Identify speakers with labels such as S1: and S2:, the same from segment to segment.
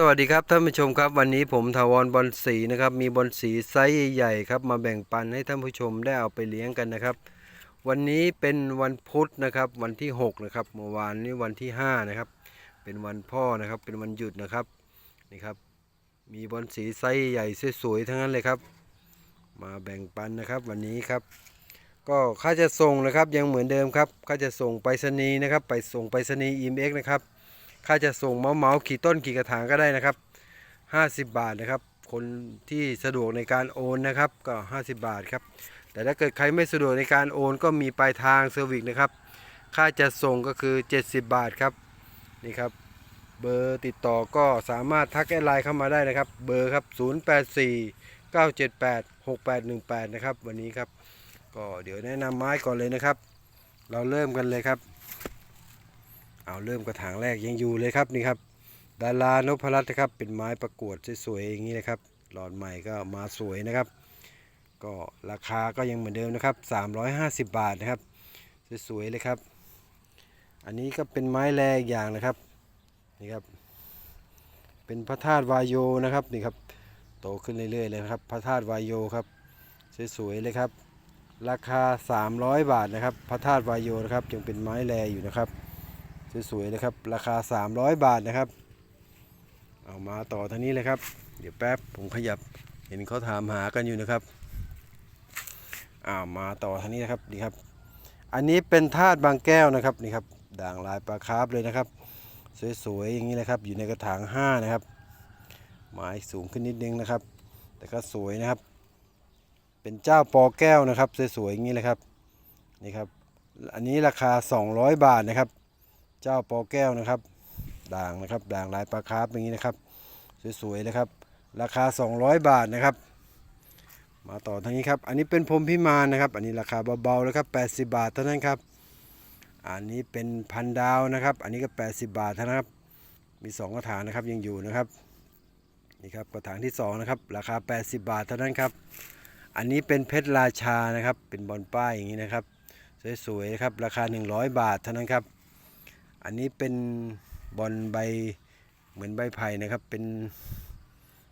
S1: สวัสดีครับท่านผู้ชมครับวันนี้ผมทาวรบอลสีนะครับมีบอลสีไซส์ใหญ่ๆครับมาแบ่งปันให้ท่านผู้ชมได้เอาไปเลี้ยงกันนะครับ วันนี้เป็นวันพุธนะครับวันที่6นะครับเมื่อวานนี้วันที่5นะครับเป็นวันพ่อนะครับเป็นวันหยุดนะครับนี่ครับมีบอลสีไซส์ใหญ่สวยๆทั้งนั้นเลยครับ มาแบ่งปันนะครับวันนี้ครับ ก็ค่าจะส่งนะครับยังเหมือนเดิมครับค่าจะส่งไปรษณีย์นะครับ ไปส่งไปรษณีย์ EMX นะครับ ค่าจะส่งเมาเมาขี่ต้นขี่กระถางก็ได้นะครับ 50 บาทนะครับ คนที่สะดวกในการโอนนะครับก็ 50 บาทครับ แต่ถ้าเกิดใครไม่สะดวกในการโอนก็มีปลายทางเซอร์วิสนะครับ ค่าจะส่งก็คือ 70 บาทครับ นี่ครับ เบอร์ติดต่อก็สามารถทักแอดไลน์เข้ามาได้นะครับ เบอร์ครับ 084 978 6818 นะครับ วันนี้ครับ ก็เดี๋ยวแนะนำไม้ก่อนเลยนะครับ เราเริ่มกันเลยครับ เอาเริ่มกระถางแรกยังอยู่เลยครับนี่ครับดารานพรัตน์นะครับเป็นไม้ประกวดสวยๆอย่างนี้นะครับ หลอดใหม่ก็มาสวยนะครับ ก็ราคาก็ยังเหมือนเดิมนะครับ 350 บาทนะครับ สวยๆเลยครับ อันนี้ก็เป็นไม้แรกอย่างนะครับนี่ครับ เป็นพระธาตุวายโยนะครับนี่ครับโตขึ้นเรื่อยๆเลยนะครับ พระธาตุวายโยครับสวยๆเลยครับ ราคา 300 บาทนะครับ พระธาตุวายโยนะครับยังเป็นไม้แรอยู่นะครับ สวยๆเลยครับ ราคา 300 บาทนะครับ เอามาต่อทางนี้เลยครับ เดี๋ยวแป๊บผมขยับเห็นเขาถามหากันอยู่นะครับอ้าวมาต่อทางนี้นะครับนี่ครับ อันนี้เป็นธาตุบางแก้วนะครับนี่ครับด่างลายปลาคาร์ฟเลยนะครับ สวยๆอย่างนี้เลยครับ อยู่ในกระถาง5นะครับไม้สูงขึ้นนิดนึงนะครับ แต่ก็สวยนะครับ เป็นเจ้าปอแก้วนะครับ สวยๆอย่างนี้เลยครับนี่ครับ อันนี้ราคา 200 บาทนะครับ เจ้าปอแก้วนะครับ ด่างนะครับ ด่างลายปลาคาร์ฟอย่างนี้นะครับ สวยๆเลยครับ ราคา 200 บาทนะครับ มาต่อทางนี้ครับ อันนี้เป็นพรมพิมานนะครับ อันนี้ราคาเบาๆแล้วครับ 80 บาทเท่านั้นครับ อันนี้เป็นพันดาวนะครับ อันนี้ก็ 80 บาทเท่านั้นครับ มี 2 กระถางนะครับยังอยู่นะครับ นี่ครับกระถางที่ 2 นะครับ ราคา 80 บาทเท่านั้นครับ อันนี้เป็นเพชรราชานะครับ เป็นบอลป้ายอย่างนี้นะครับ สวยๆนะครับ ราคา 100 บาทเท่านั้นครับ อันนี้เป็นบอลใบเหมือนใบไผ่นะครับ เป็น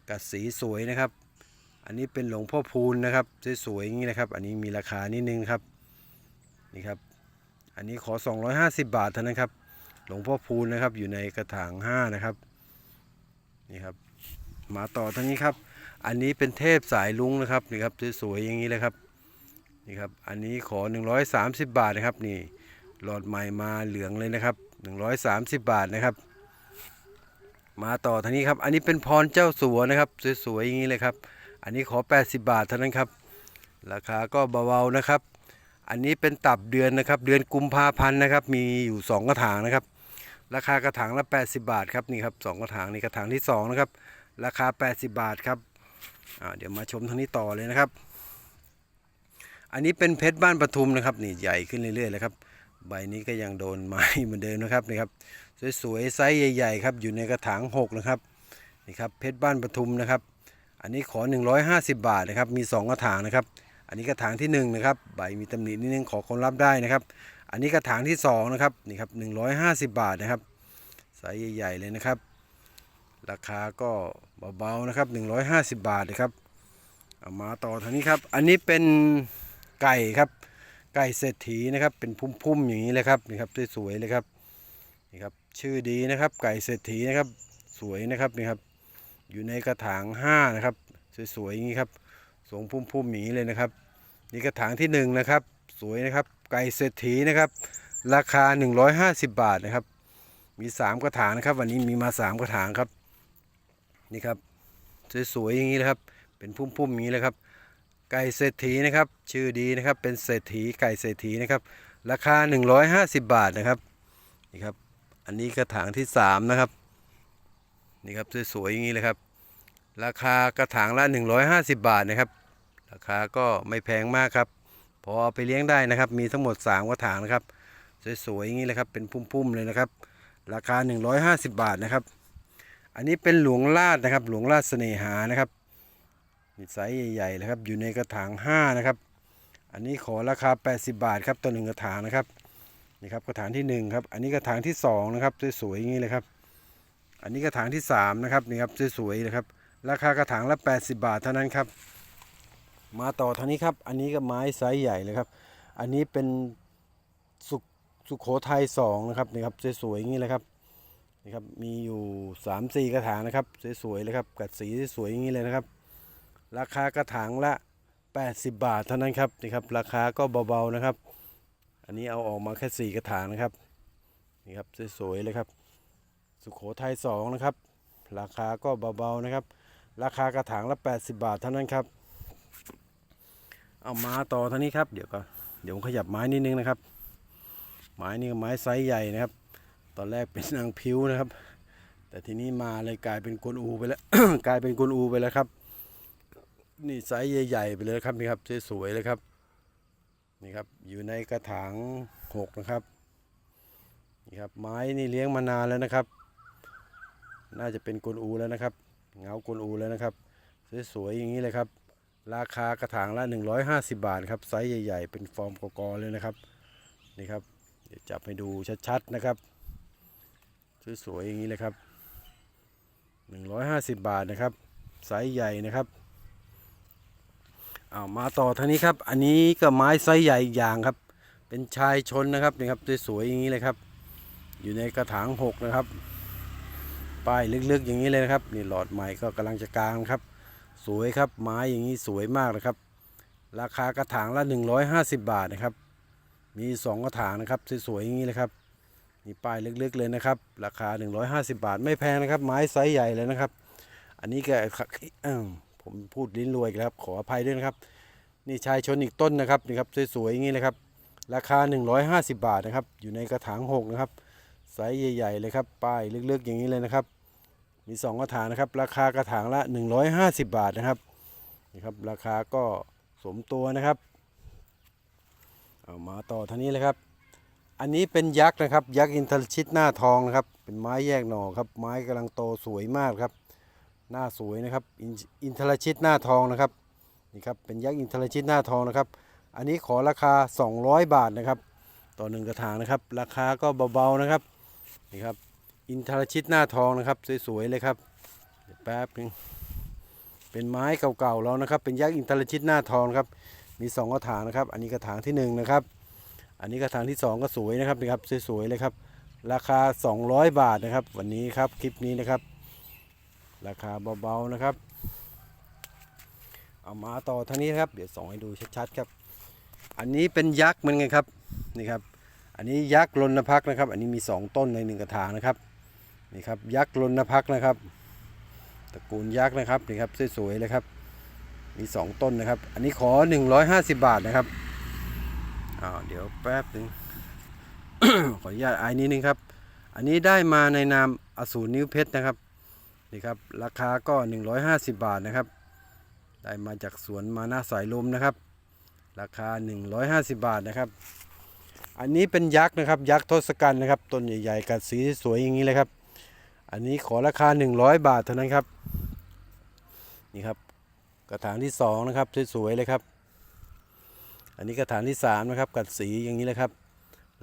S1: กัดสีสวยนะครับ อันนี้เป็นหลวงพ่อพูนนะครับสวยๆอย่างนี้นะครับ อันนี้มีราคานิดนึงครับนี่ครับ อันนี้ขอ 250 บาทเท่านั้นครับ หลวงพ่อพูนนะครับอยู่ในกระถาง5นะครับนี่ครับมาต่อทางนี้ครับ อันนี้เป็นเทพสายลุงนะครับนี่ครับสวยๆอย่างนี้เลยครับนี่ครับ อันนี้ขอ 130 บาทนะครับนี่หลอดใหม่มาเหลืองเลยนะครับ 130 บาทนะครับ มาต่อทางนี้ครับ อันนี้เป็นพรเจ้าสัวนะครับ สวยๆอย่างนี้เลยครับ อันนี้ขอ 80 บาทเท่านั้นครับ ราคาก็เบาๆนะครับ อันนี้เป็นตับเดือนนะครับ เดือนกุมภาพันธ์นะครับ มีอยู่ 2 กระถางนะครับ ราคากระถางละ 80 บาทครับนี่ครับสองกระถางนี่กระถางที่2นะครับ ราคา 80 บาทครับเดี๋ยวมาชมทางนี้ต่อเลยนะครับ อันนี้เป็นเพชรบ้านปทุมนะครับนี่ใหญ่ขึ้นเรื่อยๆเลยครับ ใบนี้ก็ยังโดนไม้เหมือนเดิมนะครับนี่ครับสวยๆไซส์ใหญ่ ๆ ครับอยู่ในกระถาง6นะครับนี่ครับเพชรบ้านปทุมนะครับ อันนี้ขอ 150 บาทนะครับมี 2 กระถางนะครับ อันนี้กระถางที่1นะครับใบมีตำหนินิดนึงขอคนรับได้นะครับ อันนี้กระถางที่2นะครับนี่ครับ150 บาทนะครับไซส์ใหญ่ๆเลยนะครับ ราคาก็เบาๆนะครับ150 บาทนะครับเอามาต่อทางนี้ครับ อันนี้เป็นไก่ครับ ไก่เศรษฐีนะครับ เป็นพุ่มๆอย่างนี้เลยครับนี่ครับสวยๆเลยครับนี่ครับชื่อดีนะครับ ไก่เศรษฐีนะครับ สวยนะครับนี่ครับ อยู่ในกระถาง5นะครับ สวยๆอย่างนี้ครับสวงพุ่มๆอย่างนี้เลยนะครับนี่กระถางที่1นะครับ สวยนะครับ ไก่เศรษฐีนะครับ ราคา 150 บาทนะครับ มี 3 กระถางนะครับ วันนี้มีมา 3 กระถางครับนี่ครับสวยๆอย่างนี้เลยครับ เป็นพุ่มๆอย่างนี้เลยครับ ไก่เศรษฐีนะครับ ชื่อดีนะครับ เป็นเศรษฐีไก่เศรษฐีนะครับ ราคา 150 บาทนะครับ นี่ครับ อันนี้กระถางที่ 3 นะครับ นี่ครับสวยๆอย่างนี้เลยครับ ราคากระถางละ 150 บาทนะครับ ราคาก็ไม่แพงมากครับ พอไปเลี้ยงได้นะครับ มีทั้งหมด 3 กระถางนะครับ สวยๆอย่างนี้เลยครับ เป็นพุ่มๆเลยนะครับ ราคา 150 บาทนะครับ อันนี้เป็นหลวงลาดนะครับ หลวงลาดเสน่หานะครับ มีไซส์ใหญ่ๆเลยครับ อยู่ในกระถาง5นะครับ อันนี้ขอราคา 80 บาทครับต่อหนึ่งกระถางนะครับ นี่ครับกระถางที่1ครับ อันนี้กระถางที่2นะครับสวยๆอย่างนี้เลยครับ อันนี้กระถางที่สามนะครับนี่ครับสวยๆนะครับ ราคากระถางละ 80 บาทเท่านั้นครับ มาต่อทางนี้ครับ อันนี้ก็ไม้ไซส์ใหญ่เลยครับ อันนี้เป็นสุสุโขทัยสองนะครับนี่ครับสวยๆอย่างนี้เลยครับนี่ครับมีอยู่3ามสี่กระถางนะครับ สวยๆเลยครับ กัดสีสวยๆอย่างนี้เลยนะครับ ราคากระถางละ 80 บาทเท่านั้นครับนี่ครับ ราคาก็เบาๆนะครับ อันนี้เอาออกมาแค่สี่กระถางนะครับนี่ครับสวยๆเลยครับ สุโขทัยสองนะครับ ราคาก็เบาๆนะครับ ราคากระถางละ 80 บาทเท่านั้นครับ เอามาต่อท่านี้ครับเดี๋ยวก็เดี๋ยวผมขยับไม้นิดนึงนะครับ ไม้นี่ไม้ไซส์ใหญ่นะครับ ตอนแรกเป็นนางพิ้วนะครับ แต่ทีนี้มาเลยกลายเป็นกวนอูไปแล้ว กลายเป็นกวนอูไปแล้วครับ นี่ไซส์ใหญ่ๆไปเลยครับนี่ครับสวยๆเลยครับนี่ครับอยู่ในกระถางหกนะครับนี่ครับไม้นี่เลี้ยงมานานแล้วนะครับ น่าจะเป็นกวนอูแล้วนะครับเงากวนอูแล้วนะครับสวยๆอย่างนี้เลยครับ ราคากระถางละ 150 บาทครับไซส์ใหญ่ๆ เป็นฟอร์มกอเลยนะครับนี่ครับเดี๋ยวจับให้ดูชัดๆนะครับสวยๆอย่างนี้เลยครับ 150 บาทนะครับไซส์ใหญ่นะครับ เอามาต่อทางนี้ครับ อันนี้ก็ไม้ไซส์ใหญ่อีกอย่างครับ เป็นชายชนนะครับนี่ครับสวยๆอย่างนี้เลยครับ อยู่ในกระถางหกนะครับป้ายลึกๆอย่างนี้เลยนะครับนี่หลอดใหม่ก็กำลังจะกลางครับ สวยครับไม้อย่างนี้สวยมากนะครับ ราคากระถางละ 150 บาทนะครับ มี 2 กระถางนะครับสวยๆอย่างนี้เลยครับนี่ป้ายลึกๆเลยนะครับ ราคา 150 บาทไม่แพงนะครับ ไม้ไซส์ใหญ่เลยนะครับ อันนี้ก็เอิ่ม ผมพูดลิ้นรวยครับ ขออภัยด้วยนะครับ นี่ชายชนอีกต้นนะครับนี่ครับสวยๆอย่างนี้เลยครับ ราคา 150 บาทนะครับ อยู่ในกระถาง6นะครับไซส์ใหญ่ๆเลยครับป้ายลึกๆอย่างนี้เลยนะครับ มี 2 กระถางนะครับ ราคากระถางละ 150 บาทนะครับนี่ครับราคาก็สมตัวนะครับเอามาต่อท่านี้เลยครับ อันนี้เป็นยักษ์นะครับ ยักษ์อินทรชิตหน้าทองนะครับ เป็นไม้แยกหน่อครับ ไม้กำลังโตสวยมากครับ หน้าสวยนะครับอินทรชิตหน้าทองนะครับนี่ครับเป็นยักษ์อินทรชิตหน้าทองนะครับอันนี้ขอราคา 200 บาทนะครับ ต่อหนึ่งกระถางนะครับ ราคาก็เบาๆนะครับนี่ครับอินทรชิตหน้าทองนะครับสวยๆเลยครับเดี๋ยวแป๊บนึงเป็นไม้เก่าๆแล้วนะครับ เป็นยักษ์อินทรชิตหน้าทองครับมีสองกระถางนะครับ อันนี้กระถางที่หนึ่งนะครับอันนี้กระถางที่สองก็สวยนะครับนี่ครับสวยๆเลยครับราคา 200 บาทนะครับ วันนี้ครับคลิปนี้นะครับ ราคาเบาๆนะครับ เอามาต่อทางนี้นครับ เดี๋ยวส่องให้ดูชัดๆครับ อันนี้เป็นยักษ์เหมือนกันครับนี่ครับ อันนี้ยักษ์ลนพักนะครับ อันนี้มี 2 ต้นในหนึ่งกระถางนะครับนี่ครับยักษ์ลนพักนะครับตระกูลยักษ์นะครับนี่ครับสวยๆเลยครับ มี 2 ต้นนะครับ อันนี้ขอ 150 บาทนะครับอ้าวเดี๋ยวแป๊บหนึงขออนุญาตอายนิดนึงครับ อันนี้ได้มาในนามอสูรนิ้วเพชรนะครับ นี่ครับราคาก็ 150 บาทนะครับ ได้มาจากสวนมานาสายลมนะครับ ราคา 150 บาทนะครับ อันนี้เป็นยักษ์นะครับ ยักษ์ทศกัณฐ์นะครับต้นใหญ่ๆกัดสีสวยอย่างนี้เลยครับ อันนี้ขอราคา 100 บาทเท่านั้นครับนี่ครับกระถางที่ 2 นะครับสวยๆเลยครับ อันนี้กระถางที่ 3 นะครับ กัดสีอย่างนี้เลยครับ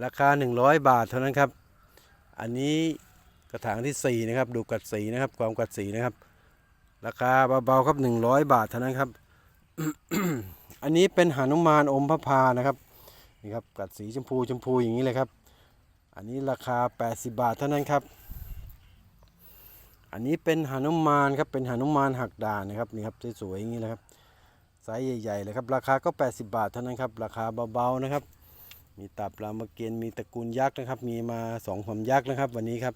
S1: ราคา 100 บาทเท่านั้นครับ อันนี้ กระถางที่ 4 นะครับ ดูกัดสีนะครับ ความกัดสีนะครับ ราคาเบาๆครับ 100 บาทเท่านั้นครับ อันนี้เป็นหานุมานอมพระพานะครับนี่ครับกัดสีชมพูชมพูอย่างนี้เลยครับ อันนี้ราคา 80 บาทเท่านั้นครับ อันนี้เป็นหานุมานครับเป็นหานุมานหักด่านนะครับนี่ครับสวยๆอย่างนี้เลยครับไซส์ใหญ่ๆเลยครับราคาก็ 80 บาทเท่านั้นครับราคาเบาๆนะครับ มีตับรามเกียนมีตระกูลยักษ์นะครับ มีมาสองความยักษ์นะครับ วันนี้ครับ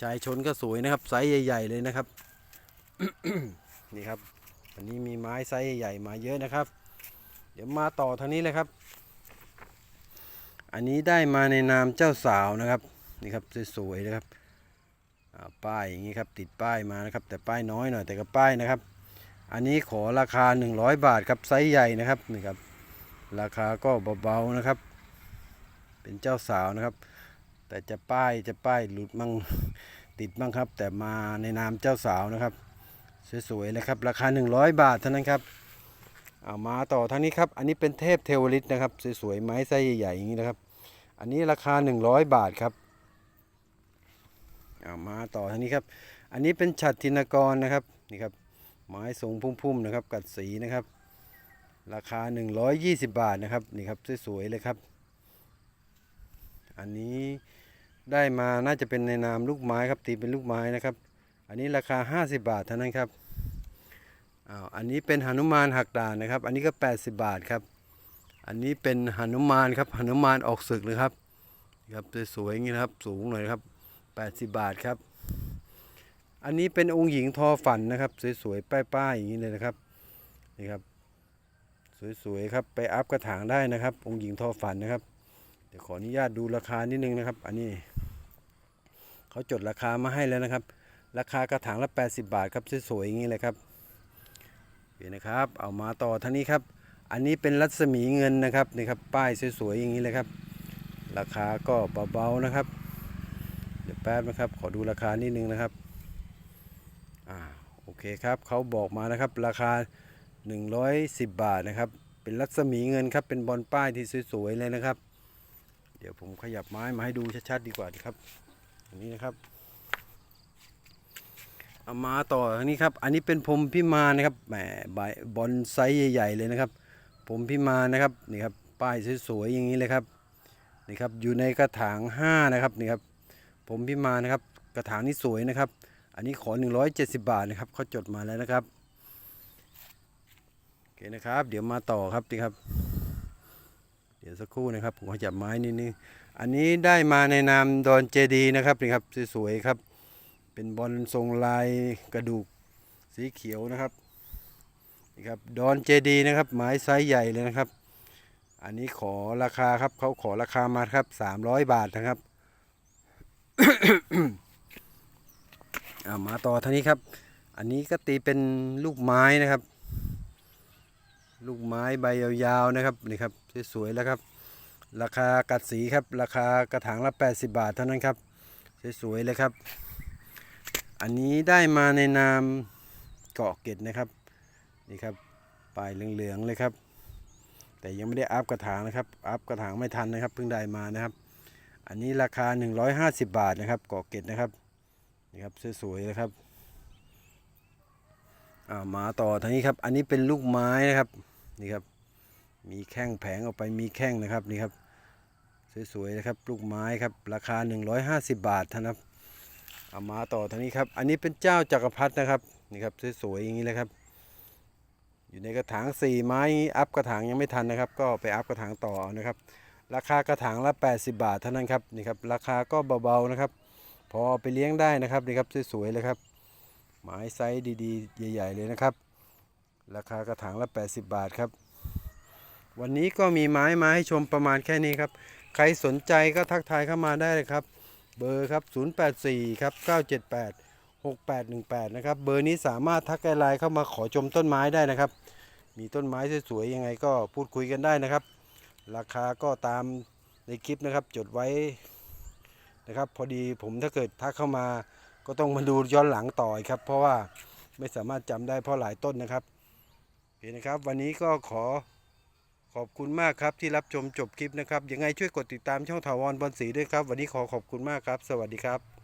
S1: ชายชนก็สวยนะครับไซส์ใหญ่ ๆ เลยนะครับ นี่ครับ วันนี้มีไม้ไซส์ใหญ่ๆมาเยอะนะครับ เดี๋ยวมาต่อทางนี้เลยครับ อันนี้ได้มาในนามเจ้าสาวนะครับนี่ครับสวยๆนะครับป้ายอย่างนี้ครับติดป้ายมานะครับ แต่ป้ายน้อยหน่อยแต่ก็ป้ายนะครับ อันนี้ขอราคา 100 บาทครับไซส์ใหญ่นะครับนี่ครับ ราคาก็เบาๆนะครับ เป็นเจ้าสาวนะครับ แต่จะป้ายจะป้ายหลุดมั่งติดมั่งครับ แต่มาในนามเจ้าสาวนะครับ สวยๆเลยครับ ราคา 100 บาทเท่านั้นครับเอามาต่อทางนี้ครับ อันนี้เป็นเทพเทวฤทธิ์นะครับ สวยๆไม้ไซส์ใหญ่ๆอย่างนี้นะครับ อันนี้ราคา 100 บาทครับเอามาต่อทางนี้ครับ อันนี้เป็นฉัตรทินกรนะครับนี่ครับ ไม้ทรงพุ่มๆนะครับ กัดสีนะครับ ราคา 120 บาทนะครับนี่ครับสวยๆเลยครับ อันนี้ ได้มาน่าจะเป็นในนามลูกไม้ครับ ตีเป็นลูกไม้นะครับ อันนี้ราคา 50 บาทเท่านั้นครับอ้าวอันนี้เป็นหนุมานหักด่านนะครับ อันนี้ก็ 80 บาทครับ อันนี้เป็นหนุมานครับหนุมานออกศึกนะครับครับสวยๆอย่างนี้นะครับสูงหน่อยครับ 80 บาทครับ อันนี้เป็นองค์หญิงทอฝันนะครับ สวยๆป้ายๆอย่างนี้เลยนะครับนี่ครับสวยๆครับไปอัพกระถางได้นะครับ องค์หญิงทอฝันนะครับ เดี๋ยวขออนุญาตดูราคานิดนึงนะครับ อันนี้เขาจดราคามาให้แล้วนะครับ ราคากระถางละ 80 บาทครับสวยๆอย่างนี้เลยครับเห็นนะครับ เอามาต่อท่านี้ครับ อันนี้เป็นรัศมีเงินนะครับนี่ครับป้ายสวยๆอย่างนี้เลยครับ ราคาก็เบาๆนะครับ เดี๋ยวแป๊บนะครับ ขอดูราคานิดนึงนะครับอ่าโอเคครับเขาบอกมานะครับราคา 110 บาทนะครับ เป็นรัศมีเงินครับเป็นบอลป้ายที่สวยๆเลยนะครับ เดี๋ยวผมขยับไม้มาให้ดูชัดๆดีกว่าครับอันนี้นะครับเอามาต่อทางนี้ครับ อันนี้เป็นพรมพิมานนะครับแหมใบบอลไซส์ใหญ่ ๆ เลยนะครับพรมพิมานนะครับนี่ครับป้ายสวยๆอย่างนี้เลยครับนี่ครับอยู่ในกระถาง5นะครับนี่ครับพรมพิมานนะครับกระถางนี้สวยนะครับ อันนี้ขอ 170 บาทนะครับเขาจดมาแล้วนะครับโอเคนะครับ เดี๋ยวมาต่อครับดีครับ เดี๋ยวสักครู่นะครับผมขยับไม้นิดนึงอันนี้ได้มาในนามดอนเจดีนะครับนี่ครับสวยๆครับ เป็นบอลทรงลายกระดูกสีเขียวนะครับนี่ครับดอนเจดีนะครับไม้ไซส์ใหญ่เลยนะครับ อันนี้ขอราคาครับเขาขอราคามาครับ300บาทนะครับเอามาต่อท่านี้ครับ อันนี้ก็ตีเป็นลูกไม้นะครับ ลูกไม้ใบยาวๆนะครับนี่ครับสวยๆแล้วครับ ราคากัดสีครับ ราคากระถางละ 80 บาทเท่านั้นครับสวยๆเลยครับ อันนี้ได้มาในนามเกาะเกร็ดนะครับนี่ครับปลายเหลืองๆเลยครับ แต่ยังไม่ได้อัพกระถางนะครับอัพกระถางไม่ทันนะครับเพิ่งได้มานะครับ อันนี้ราคา 150 บาทนะครับเกาะเกร็ดนะครับนี่ครับสวยๆเลยครับอ่ามาต่อทางนี้ครับ อันนี้เป็นลูกไม้นะครับ นี่ครับ มีแข้งแผงออกไปมีแข้งนะครับนี่ครับ สวยๆนะครับลูกไม้ครับราคา 150 บาทเท่านะครับเอามาต่อทางนี้ครับ อันนี้เป็นเจ้าจักรพรรดินะครับนี่ครับสวยๆอย่างนี้เลยครับ อยู่ในกระถางสี่ไม้อัพกระถางยังไม่ทันนะครับ ก็ไปอัพกระถางต่อนะครับ ราคากระถางละ 80 บาทเท่านั้นครับนี่ครับราคาก็เบาๆนะครับ พอไปเลี้ยงได้นะครับนี่ครับสวยๆเลยครับไม้ไซส์ดีๆ ใหญ่ ๆ เลยนะครับ ราคากระถางละ 80 บาทครับ วันนี้ก็มีไม้มาให้ชมประมาณแค่นี้ครับ ใครสนใจก็ทักทายเข้ามาได้เลยครับ เบอร์ครับ 084 ครับ 978 6818 นะครับ เบอร์นี้สามารถทักไลน์เข้ามาขอชมต้นไม้ได้นะครับ มีต้นไม้สวยๆยังไงก็พูดคุยกันได้นะครับ ราคาก็ตามในคลิปนะครับจดไว้นะครับ พอดีผมถ้าเกิดทักเข้ามาก็ต้องมาดูย้อนหลังต่อครับ เพราะว่าไม่สามารถจำได้เพราะหลายต้นนะครับ เคนะครับ วันนี้ก็ขอขอบคุณมากครับที่รับชมจบคลิปนะครับยังไงช่วยกดติดตามช่องถาวรบอลสีด้วยครับ วันนี้ขอขอบคุณมากครับ สวัสดีครับ